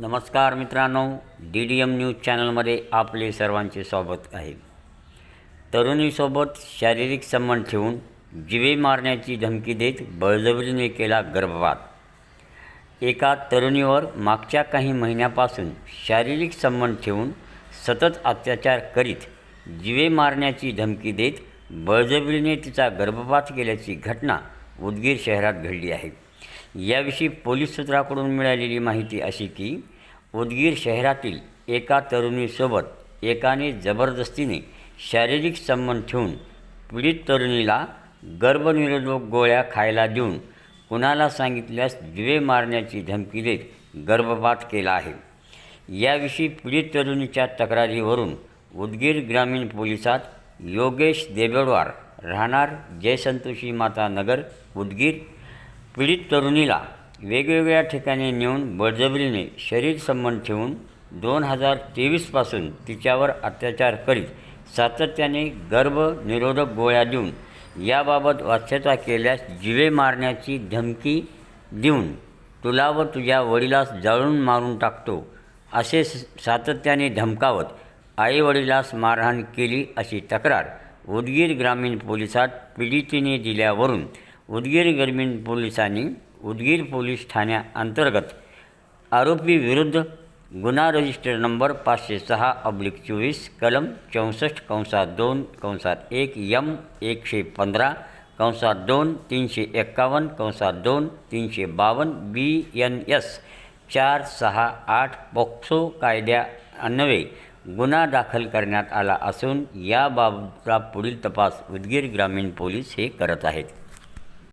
नमस्कार मित्रांनो D D M news चॅनलमध्ये आपले सर्वांचे स्वागत आहे. तरुणीसोबत शारीरिक संबंध ठेवून जिवे मारण्याची धमकी देत बळजबरीने केला गर्भपात. एका तरुणीवर मागच्या काही महिन्यापासून शारीरिक संबंध ठेवून सतत अत्याचार करीत जिवे मारण्याची धमकी देत बळजबरीने तिचा गर्भपात केल्याची घटना उदगीर शहरात घडली आहे. याविषयी पोलीस सूत्राकडून मिळालेली माहिती अशी की उदगीर शहरातील एका तरुणीसोबत एकाने जबरदस्तीने शारीरिक संबंध ठेवून पीडित तरुणीला गर्भनिरोधक गोळ्या खायला देऊन कुणाला सांगितल्यास दिवे मारण्याची धमकी देत गर्भपात केला आहे. याविषयी पीडित तरुणीच्या तक्रारीवरून उदगीर ग्रामीण पोलिसात योगेश देबेडवार राहणार जयसंतोषी माता नगर उदगीर पीडित तरुणीला वेगवेगळ्या ठिकाणी नेऊन बळजबरीने शरीर संबंध ठेवून दोन हजार तेवीसपासून तिच्यावर अत्याचार करीत सातत्याने गर्भनिरोधक गोळ्या देऊन याबाबत वाच्यता केल्यास जिवे मारण्याची धमकी देऊन तुला व तुझ्या वडिलास जाळून मारून टाकतो असे स- सातत्याने धमकावत आईवडिलास मारहाण केली अशी तक्रार उदगीर ग्रामीण पोलिसात पीडितीने दिल्यावरून उदगीर ग्रामीण पोलिसांनी उदगीर पोलीस ठाण्याअंतर्गत आरोपीविरुद्ध गुन्हा रजिस्टर नंबर पाचशे सहा अब्लिक चोवीस कलम चौसष्ट कंसात दोन कंसात एक यम एकशे पंधरा कंसात दोन तीनशे एक्कावन्न कंसात दोन तीनशे बावन्न बी एन एस चार सहा आठ पॉक्सो कायद्या अन्वये गुन्हा दाखल करण्यात आला असून याबाबतचा पुढील तपास उदगीर ग्रामीण पोलीस हे करत आहेत.